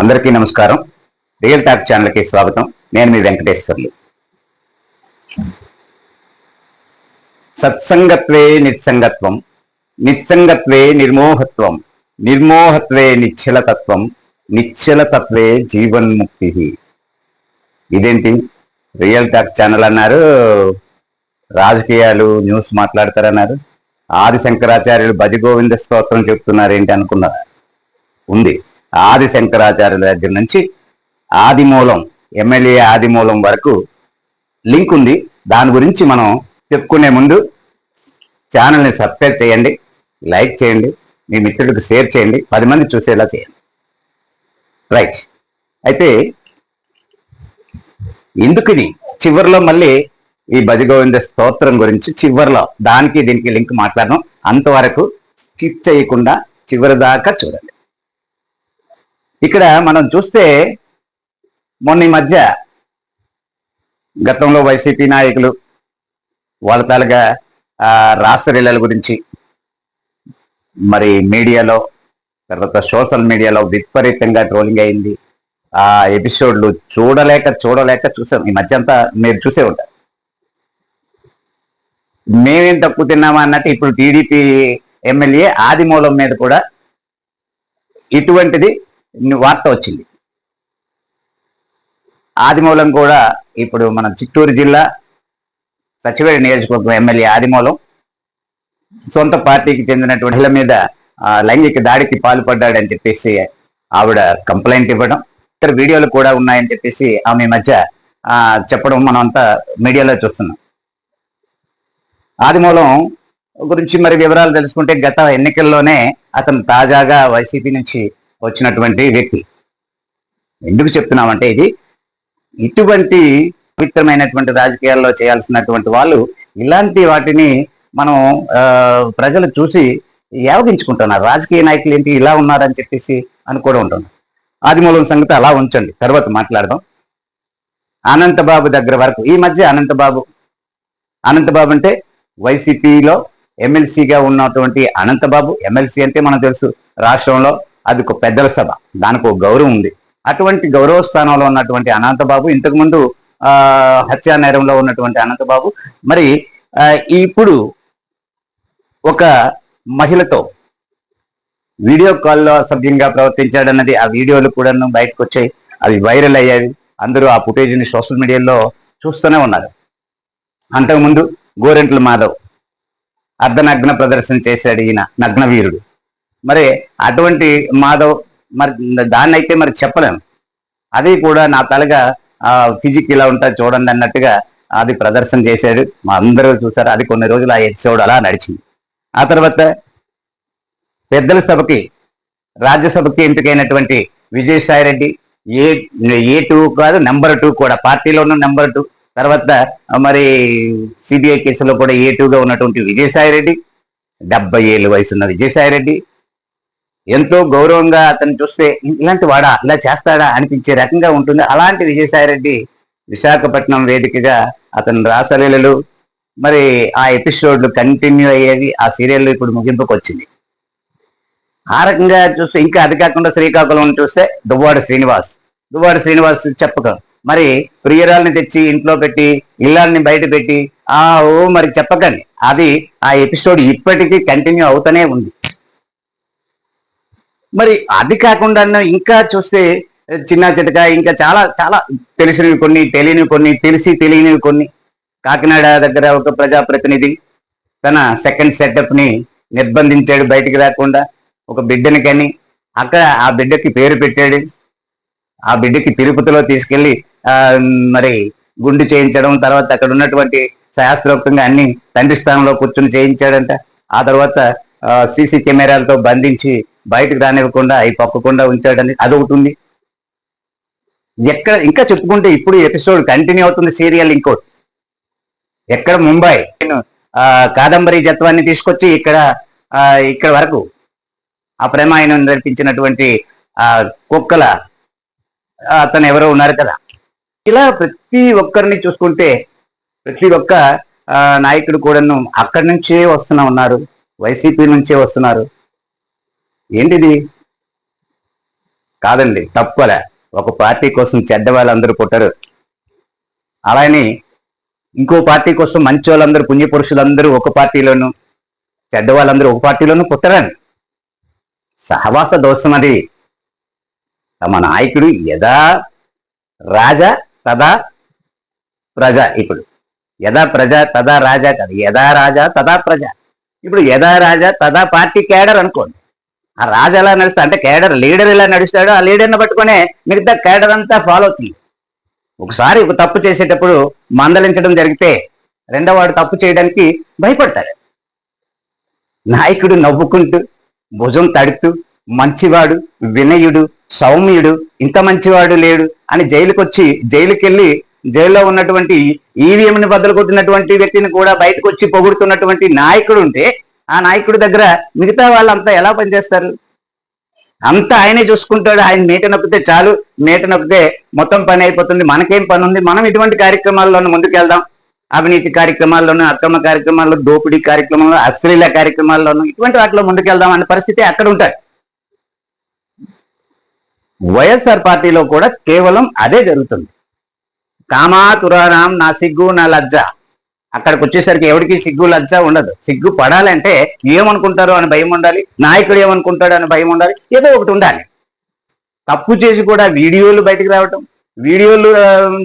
అందరికీ నమస్కారం. Real talk ఛానల్కి స్వాగతం. నేను మీ వెంకటేశ్వర్లు. సత్సంగత్వే నిత్సంగత్వం నిత్సంగత్వే నిర్మోహత్వం నిర్మోహత్వే నిశ్చలతత్వం నిశ్చలతత్వే జీవన్ముక్తి. ఇదేంటి? రియల్ టాక్ ఛానల్ అన్నారు. రాజకీయాలు న్యూస్ మాట్లాడతారన్నారు. ఆది శంకరాచార్యులు భజగోవింద స్తోత్రం చెప్తున్నారు ఏంటి అనుకున్నారు? ఉంది. ఆది శంకరాచార్యుల దగ్గర నుంచి ఆదిమూలం ఎమ్మెల్యే ఆదిమూలం వరకు లింక్ ఉంది. దాని గురించి మనం చెప్పుకునే ముందు ఛానల్ని సబ్స్క్రైబ్ చేయండి లైక్ చేయండి మీ మిత్రులకు షేర్ చేయండి పది మంది చూసేలా చేయండి. రైట్. అయితే ఎందుకు ఇది? చివరిలో మళ్ళీ ఈ భజగోవింద స్తోత్రం గురించి చివరిలో దానికి దీనికి లింక్ మాట్లాడడం అంతవరకు స్కిప్ చేయకుండా చివరి దాకా చూడండి. ఇక్కడ మనం చూస్తే మొన్న ఈ మధ్య గతంలో వైసీపీ నాయకులు వాళ్ళ తాలుగా ఆ, రాసలీలల గురించి మరి మీడియాలో తర్వాత సోషల్ మీడియాలో విపరీతంగా ట్రోలింగ్ అయింది. ఆ ఎపిసోడ్లు చూడలేక చూడలేక చూసాం. ఈ మధ్య అంతా మీరు చూసే ఉంటారు. మేమేం తక్కువ తిన్నామా అన్నట్టు ఇప్పుడు టీడీపీ ఎమ్మెల్యే ఆదిమూలం మీద కూడా ఇటువంటిది వార్త వచ్చింది. ఆదిమూలం కూడా ఇప్పుడు మన చిత్తూరు జిల్లా సచివేడి నియోజకవర్గం ఎమ్మెల్యే ఆదిమూలం సొంత పార్టీకి చెందినటువంటి మీద లైంగిక దాడికి పాల్పడ్డాడని చెప్పేసి ఆవిడ కంప్లైంట్ ఇవ్వడం ఇతర వీడియోలు కూడా ఉన్నాయని చెప్పేసి ఆమె మధ్య చెప్పడం మనం అంతా మీడియాలో చూస్తున్నాం. ఆదిమూలం గురించి మరి వివరాలు తెలుసుకుంటే గత ఎన్నికల్లోనే అతను తాజాగా వైసీపీ నుంచి వచ్చినటువంటి వ్యక్తి. ఎందుకు చెప్తున్నామంటే ఇది ఇటువంటి పవిత్రమైనటువంటి రాజకీయాల్లో చేయాల్సినటువంటి వాళ్ళు ఇలాంటి వాటిని మనం ప్రజలు చూసి యావగించుకుంటున్నారు. రాజకీయ నాయకులు ఏంటి ఇలా ఉన్నారని చెప్పేసి అని కూడా ఉంటుంది. ఆదిమూలం సంగతి అలా ఉంచండి. తర్వాత మాట్లాడదాం. అనంతబాబు దగ్గర వరకు ఈ మధ్య అనంతబాబు అనంతబాబు అంటే వైసీపీలో ఎమ్మెల్సీగా ఉన్నటువంటి అనంతబాబు ఎమ్మెల్సీ అంటే మనకు తెలుసు రాష్ట్రంలో అది ఒక పెద్దల సభ. దానికి ఒక గౌరవం ఉంది. అటువంటి గౌరవ స్థానంలో ఉన్నటువంటి అనంతబాబు ఇంతకుముందు ఆ హత్యా నేరంలో ఉన్నటువంటి అనంతబాబు మరి ఆ, ఇప్పుడు ఒక మహిళతో వీడియో కాల్లో అసభ్యంగా ప్రవర్తించాడన్నది ఆ వీడియోలు కూడా బయటకు వచ్చాయి. అవి వైరల్ అయ్యాయి. అందరూ ఆ ఫుటేజ్ని సోషల్ మీడియాలో చూస్తూనే ఉన్నారు. అంతకుముందు గోరెంట్ల మాధవ్ అర్ధనగ్న ప్రదర్శన చేశాడు ఈయన నగ్న వీరుడు మరి అటువంటి మాధవ్ మరి దాన్ని అయితే మరి చెప్పలేను అది కూడా నా తలగా ఫిజిక్ ఇలా ఉంటుంది చూడండి అన్నట్టుగా అది ప్రదర్శన చేశాడు. మా అందరూ చూసారు అది కొన్ని రోజులు ఆ ఎపిసోడ్ అలా నడిచింది. ఆ తర్వాత పెద్దల సభకి రాజ్యసభకి ఎంపికైనటువంటి Vijayasai Reddy A A two కాదు నెంబర్ టూ కూడా పార్టీలోనూ నెంబర్ టూ. తర్వాత మరి సిబిఐ కేసులో కూడా ఏ టూగా ఉన్నటువంటి విజయసాయి రెడ్డి డెబ్బై ఏళ్ళు వయసున్న విజయసాయి రెడ్డి ఎంతో గౌరవంగా అతను చూస్తే ఇలాంటి వాడా? ఇలా చేస్తాడా? అనిపించే రకంగా ఉంటుంది. అలాంటి విజయసాయి రెడ్డి విశాఖపట్నం వేదికగా అతను రాసలీలలు మరి ఆ ఎపిసోడ్లు కంటిన్యూ అయ్యేవి ఆ సీరియల్ ఇప్పుడు ముగింపుకు వచ్చింది. ఆ రకంగా చూస్తే ఇంకా అది కాకుండా శ్రీకాకుళం చూస్తే దువ్వాడ శ్రీనివాస్. దువ్వాడ శ్రీనివాస్ చెప్పక మరి ప్రియురాల్ని తెచ్చి ఇంట్లో పెట్టి ఇల్లాల్ని బయట పెట్టి ఆ ఓ మరి చెప్పకండి. అది ఆ ఎపిసోడ్ ఇప్పటికీ కంటిన్యూ అవుతూనే ఉంది. మరి అది కాకుండా ఇంకా చూస్తే చిన్న చిటక ఇంకా చాలా చాలా తెలిసినవి కొన్ని తెలియనివి కొన్ని తెలిసి తెలియనివి కొన్ని. కాకినాడ దగ్గర ఒక ప్రజాప్రతినిధి తన సెకండ్ సెటప్ని నిర్బంధించాడు బయటికి రాకుండా. ఒక బిడ్డని కని అక్కడ ఆ బిడ్డకి పేరు పెట్టాడు. ఆ బిడ్డకి తిరుపతిలో తీసుకెళ్ళి ఆ, మరి గుండు చేయించడం తర్వాత అక్కడ ఉన్నటువంటి శాస్త్రోక్తంగా అన్ని తండ్రి స్థానంలో కూర్చుని చేయించాడంట. ఆ తర్వాత సీసీ కెమెరాలతో బంధించి బయటకు రానివ్వకుండా అవి పక్కకుండా ఉంచాడని అదొకటి ఉంది. ఎక్కడ ఇంకా చెప్పుకుంటే ఇప్పుడు ఎపిసోడ్ కంటిన్యూ అవుతుంది సీరియల్ ఇంకోటి. ఎక్కడ ముంబై నేను, ఆ, కాదంబరి జత్వాన్ని తీసుకొచ్చి ఇక్కడ ఇక్కడ వరకు ఆ ప్రేమాయణం నడిపించినటువంటి ఆ కుక్కల అతను ఎవరో ఉన్నారు కదా. ఇలా ప్రతి ఒక్కరిని చూసుకుంటే ప్రతి ఒక్క నాయకుడు కూడాను అక్కడి నుంచే వస్తున్నా ఉన్నారు. వైసీపీ నుంచే వస్తున్నారు. ఏంటిది? కాదండి తప్పలే. ఒక పార్టీ కోసం చెడ్డ వాళ్ళందరూ పుట్టరు. అలానే ఇంకో పార్టీ కోసం మంచి వాళ్ళందరూ పుణ్యపురుషులందరూ ఒక పార్టీలోను చెడ్డ వాళ్ళందరూ ఒక పార్టీలోనూ పుట్టరని. సహవాస దోషం అది. తమ నాయకుడు యథా రాజా తదా ప్రజ ఇప్పుడు. యథా ప్రజ తదా రాజా కాదు యథా రాజా తదా ప్రజ. ఇప్పుడు యథా రాజా తదా పార్టీ కేడర్ అనుకోండి. ఆ రాజు ఎలా నడుస్తా అంటే కేడర్ లీడర్ ఎలా నడుస్తాడో ఆ లీడర్ని పట్టుకునే మిగతా కేడర్ అంతా ఫాలో అవుతుంది. ఒకసారి ఒక తప్పు చేసేటప్పుడు మందలించడం జరిగితే రెండో వాడు తప్పు చేయడానికి భయపడతాడు నాయకుడు నవ్వుకుంటూ భుజం తడుతూ మంచివాడు వినయుడు సౌమ్యుడు ఇంత మంచివాడు లేడు అని జైలుకొచ్చి జైలుకెళ్ళి జైల్లో ఉన్నటువంటి ఈవీఎంని బద్దలు కొట్టినటువంటి వ్యక్తిని కూడా బయటకు వచ్చి పొగుడుతున్నటువంటి నాయకుడు ఉంటే ఆ నాయకుడి దగ్గర మిగతా వాళ్ళంతా ఎలా పనిచేస్తారు? అంతా ఆయనే చూసుకుంటాడు ఆయన మేట నొక్కితే చాలు మేట నొక్కితే మొత్తం పని అయిపోతుంది మనకేం పని ఉంది మనం ఇటువంటి కార్యక్రమాల్లోనూ ముందుకెళ్దాం. అవినీతి కార్యక్రమాల్లోనూ అక్రమ కార్యక్రమాల్లో దోపిడీ కార్యక్రమాల్లో అశ్లీల కార్యక్రమాల్లోనూ ఇటువంటి వాటిలో ముందుకెళ్దాం అనే పరిస్థితి అక్కడ ఉంటాయి వైఎస్ఆర్ పార్టీలో కూడా కేవలం అదే జరుగుతుంది. కామాతురారాం నా సిగ్గు నా లజ్జ. అక్కడికి వచ్చేసరికి ఎవరికి సిగ్గు లజ్జ ఉండదు. సిగ్గు పడాలంటే ఏమనుకుంటారో అని భయం ఉండాలి నాయకుడు ఏమనుకుంటాడో అని భయం ఉండాలి ఏదో ఒకటి ఉండాలి. తప్పు చేసి కూడా వీడియోలు బయటకు రావటం వీడియోలు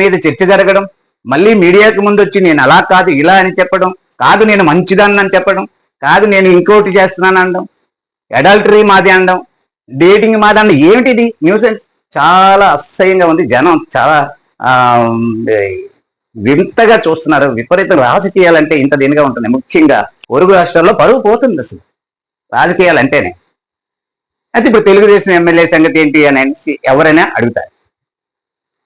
మీద చర్చ జరగడం మళ్ళీ మీడియాకి ముందు వచ్చి నేను అలా కాదు ఇలా అని చెప్పడం కాదు నేను మంచిదాన్ని అని చెప్పడం కాదు నేను ఇంకోటి చేస్తున్నాను అనడం అడల్టరీ మాది అనడం డేటింగ్ మాది అనడం ఏమిటిది? న్యూసెన్స్. చాలా అసహ్యంగా ఉంది జనం చాలా వింతగా చూస్తున్నారు. విపరీత రాజకీయాలంటే ఇంత దీనిగా ఉంటుంది. ముఖ్యంగా పొరుగు రాష్ట్రాల్లో పరువు పోతుంది అసలు. రాజకీయాలంటేనే. అయితే ఇప్పుడు తెలుగుదేశం ఎమ్మెల్యే సంగతి ఏంటి అని అనేసి ఎవరైనా అడుగుతారు.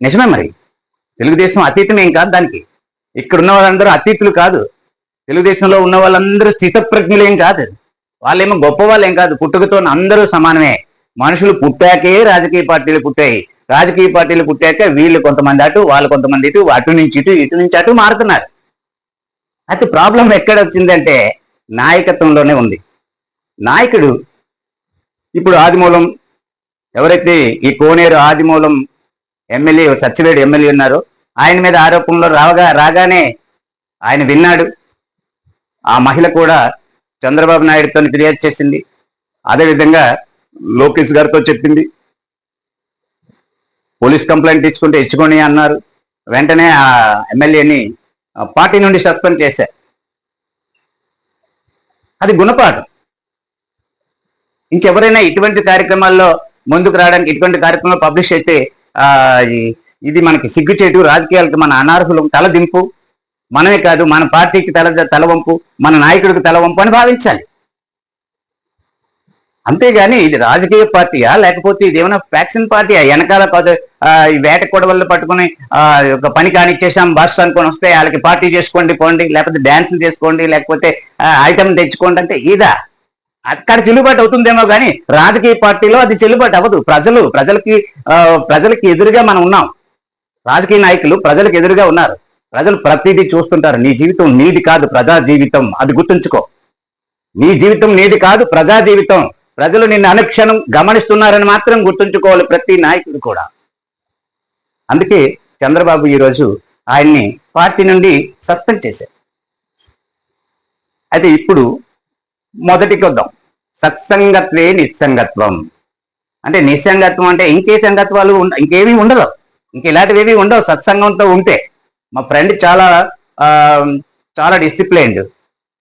నిజమే మరి. తెలుగుదేశం అతీతం ఏం కాదు దానికి. ఇక్కడ ఉన్న వాళ్ళందరూ అతీతులు కాదు. తెలుగుదేశంలో ఉన్న వాళ్ళందరూ స్థితప్రజ్ఞులు ఏం కాదు. వాళ్ళేమో గొప్ప వాళ్ళేం కాదు. పుట్టుకతో అందరూ సమానమే. మనుషులు పుట్టాకే రాజకీయ పార్టీలు పుట్టాయి. రాజకీయ పార్టీలు పుట్టాక వీళ్ళు కొంతమంది అటు వాళ్ళు కొంతమంది ఇటు అటు నుంచి ఇటు ఇటు నుంచి అటు మారుతున్నారు. అయితే ప్రాబ్లం ఎక్కడ వచ్చిందంటే నాయకత్వంలోనే ఉంది. నాయకుడు ఇప్పుడు ఆదిమూలం ఎవరైతే ఈ కోనేరు ఆదిమూలం ఎమ్మెల్యే సత్యవేడు ఎమ్మెల్యే ఉన్నారో ఆయన మీద ఆరోపణలు రాగా రాగానే ఆయన విన్నాడు. ఆ మహిళ కూడా చంద్రబాబు నాయుడుతో ఫిర్యాదు చేసింది. అదేవిధంగా లోకేష్ గారితో చెప్పింది. పోలీస్ కంప్లైంట్ తీసుకుంటే ఇచ్చుకొని అన్నారు. వెంటనే ఆ ఎమ్మెల్యేని పార్టీ నుండి సస్పెండ్ చేశారు అది గుణపాఠం. ఇంకెవరైనా ఇటువంటి కార్యక్రమాల్లో ముందుకు రావడానికి ఇటువంటి కార్యక్రమాలు పబ్లిష్ అయితే ఇది మనకి సిగ్గుచేటు రాజకీయాలకు మన అనర్హులం తలదింపు. మనమే కాదు మన పార్టీకి తల తలవంపు మన నాయకుడికి తలవంపు అని భావించాలి. అంతేగాని ఇది రాజకీయ పార్టీయా? లేకపోతే ఇది ఏమైనా ఫ్యాక్షన్ పార్టీయా? వెనకాల కొద్ది- ఆ, ఈ వేట కొడవళ్ళు పట్టుకుని ఆ, ఒక పని కానిచ్చేసాం బస్ అనుకొని వస్తే వాళ్ళకి పార్టీ చేసుకోండి పోండి లేకపోతే డాన్సులు చేసుకోండి లేకపోతే ఐటమ్ తెచ్చుకోండి అంటే ఇదా? అక్కడ చెల్లుబాటు అవుతుందేమో కానీ రాజకీయ పార్టీలో అది చెల్లుబాటు అవ్వదు. ప్రజలు ప్రజలకి ప్రజలకి ఎదురుగా మనం ఉన్నాం. రాజకీయ నాయకులు ప్రజలకు ఎదురుగా ఉన్నారు. ప్రజలు ప్రతిదీ చూస్తుంటారు. నీ జీవితం నీది కాదు ప్రజా జీవితం. అది గుర్తుంచుకో. నీ జీవితం నీది కాదు ప్రజా జీవితం. ప్రజలు నిన్ను అనుక్షణం గమనిస్తున్నారని మాత్రం గుర్తుంచుకోవాలి ప్రతి నాయకుడు కూడా. అందుకే చంద్రబాబు ఈరోజు ఆయన్ని పార్టీ నుండి సస్పెండ్ చేశారు. అయితే ఇప్పుడు మొదటికి వద్దాం సత్సంగత్వే నిస్సంగత్వం. అంటే నిస్సంగత్వం అంటే ఇంకే సంగత్వాలు ఇంకేమీ ఉండదు. ఇంక ఇలాంటివి ఏవి ఉండవు. సత్సంగంతో ఉంటే. మా ఫ్రెండ్ చాలా చాలా డిసిప్లైన్డ్.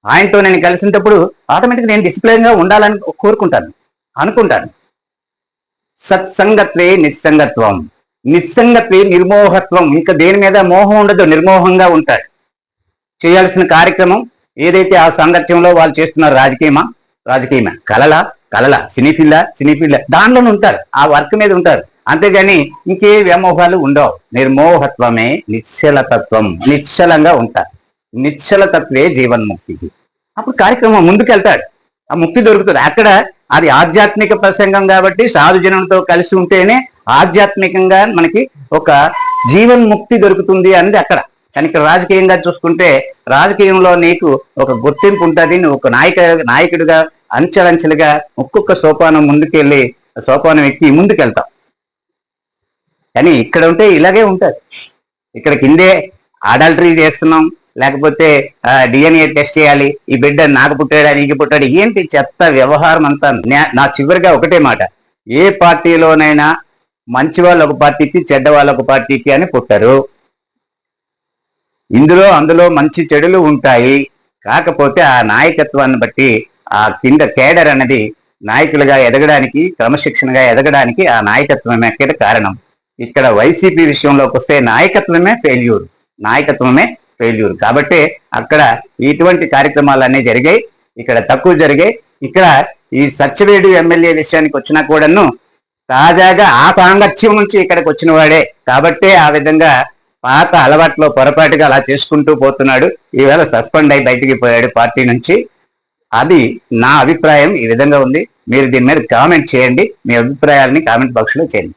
ఆయనతో నేను కలిసినప్పుడు ఆటోమేటిక్ నేను డిసిప్లైన్గా ఉండాలని కోరుకుంటాను అనుకుంటాను. సత్సంగత్వే నిస్సంగత్వం. నిస్సంగత్వే నిర్మోహత్వం. ఇంకా దేని మీద మోహం ఉండదు నిర్మోహంగా ఉంటాడు చేయాల్సిన కార్యక్రమం ఏదైతే ఆ సాంగత్యంలో వాళ్ళు చేస్తున్నారు రాజకీయమా? రాజకీయమా? కలల కలల సినీఫిల్ల సినీఫిల్ల దానిలోనే ఉంటారు. ఆ వర్క్ మీద ఉంటారు. అంతేగాని ఇంకే వ్యామోహాలు ఉండవు. నిర్మోహత్వమే నిశ్చలతత్వం. నిశ్చలంగా ఉంటారు. నిశ్చల తత్వే జీవన్ముక్తికి. అప్పుడు కార్యక్రమం ముందుకెళ్తాడు. ఆ ముక్తి దొరుకుతుంది. అక్కడ అది ఆధ్యాత్మిక ప్రసంగం కాబట్టి సాధుజనంతో కలిసి ఉంటేనే ఆధ్యాత్మికంగా మనకి ఒక జీవన్ముక్తి దొరుకుతుంది అనేది అక్కడ. కానీ ఇక్కడ రాజకీయంగా చూసుకుంటే రాజకీయంలో నీకు ఒక గుర్తింపు ఉంటుంది. నువ్వు ఒక నాయక నాయకుడిగా అంచెలంచెలుగా ఒక్కొక్క సోపానం ముందుకెళ్ళి సోపానం ఎక్కి ముందుకెళ్తావు. కానీ ఇక్కడ ఉంటే ఇలాగే ఉంటుంది. ఇక్కడ కిందే అడల్టరీ చేస్తున్నాం. లేకపోతే డిఎన్ఏ టెస్ట్ చేయాలి. ఈ బిడ్డ నాకు పుట్టాడా నీకు పుట్టాడు ఏంటి చెత్త వ్యవహారం అంతా? నా చివరిగా ఒకటే మాట. ఏ పార్టీలోనైనా మంచి వాళ్ళు ఒక పార్టీకి చెడ్డ వాళ్ళు ఒక పార్టీకి అని పుట్టరు. ఇందులో అందులో మంచి చెడులు ఉంటాయి. కాకపోతే ఆ నాయకత్వాన్ని బట్టి ఆ కింద కేడర్ అనేది నాయకులుగా ఎదగడానికి క్రమశిక్షణగా ఎదగడానికి ఆ నాయకత్వమే కింద కారణం. ఇక్కడ వైసీపీ విషయంలోకి వస్తే నాయకత్వమే ఫెయిల్యూర్ నాయకత్వమే ఫెయిల్యూర్ కాబట్టి అక్కడ ఇటువంటి కార్యక్రమాలన్నీ జరిగాయి ఇక్కడ తక్కువ జరిగాయి. ఇక్కడ ఈ సత్యవేడు ఎమ్మెల్యే విషయానికి వచ్చినా కూడాను తాజాగా ఆ సాంగత్యం నుంచి ఇక్కడికి వచ్చిన వాడే. కాబట్టే ఆ విధంగా పాత అలవాట్లో పొరపాటుగా అలా చేసుకుంటూ పోతున్నాడు. ఈవేళ సస్పెండ్ అయి బయటికి పోయాడు పార్టీ నుంచి. అది నా అభిప్రాయం ఈ విధంగా ఉంది. మీరు దీని మీద కామెంట్ చేయండి. మీ అభిప్రాయాలని కామెంట్ బాక్స్లో చేయండి.